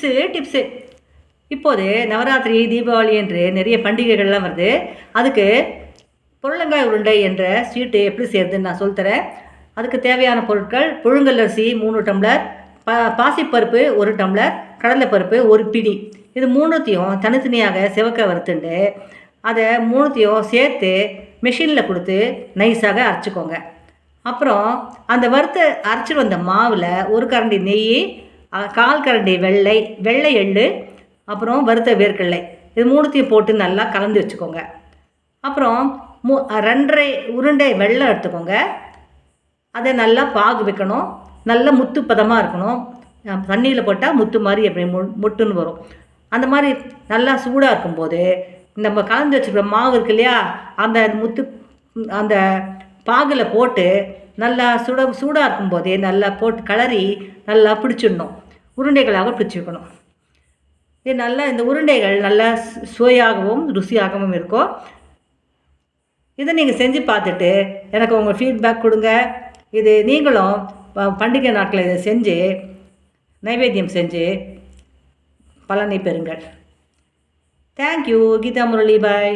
Tips tips இப்போது நவராத்திரி தீபாவளி என்று நிறைய பண்டிகைகள்லாம் வருது. அதுக்கு புடலங்காய் உருண்டை என்ற ஸ்வீட்டு எப்படி செய்யறதுன்னு நான் சொல்லித்தரேன் அதுக்கு தேவையான பொருட்கள் புழுங்கல் அரிசி மூணு டம்ளர் ப பாசிப்பருப்பு ஒரு டம்ளர் கடலைப்பருப்பு ஒரு பிடி. இது மூணுத்தையும் தனித்தனியாக சிவக்க வறுத்துண்டு அதை மூணுத்தையும் சேர்த்து மிஷினில் கொடுத்து நைஸாக அரைச்சிக்கோங்க. அப்புறம் அந்த வறுத்து அரைச்சிட்டு வந்த மாவில் ஒரு கரண்டி நெய் கால் கரண்டி வெள்ளை வெள்ளை எள்ளு அப்புறம் வறுத்த வேர்க்கடலை. இது மூணுத்தையும் போட்டு நல்லா கலந்து வச்சுக்கோங்க. அப்புறம் மூ ரெண்டரை உருண்டை வெள்ளம் எடுத்துக்கோங்க. அதை நல்லா பாகு வைக்கணும். நல்லா முத்து பதமாக இருக்கணும். தண்ணியில் போட்டால் முத்து மாதிரி அப்படி மு முட்டுன்னு வரும். அந்த மாதிரி நல்லா சூடாக இருக்கும்போது நம்ம கலந்து வச்சுக்கிற மாவு இருக்கு இல்லையா? அந்த முத்து அந்த பாகில் போட்டு நல்லா சுட சூடாக இருக்கும்போதே நல்லா போட்டு கலரி நல்லா பிடிச்சிடணும். உருண்டைகளாக பிடிச்சி வைக்கணும் இது நல்லா இந்த உருண்டைகள் நல்லா சு- சுவையாகவும் ருசியாகவும் இருக்கும் இதை நீங்கள் செஞ்சு பார்த்துட்டு எனக்கு உங்கள் ஃபீட்பேக் கொடுங்க. இது நீங்களும் பண்டிகை நாட்களில் இதை செஞ்சு நைவேத்தியம் செஞ்சு பலனை பெறுங்கள். தேங்க்யூ கீதா முரளி பாய்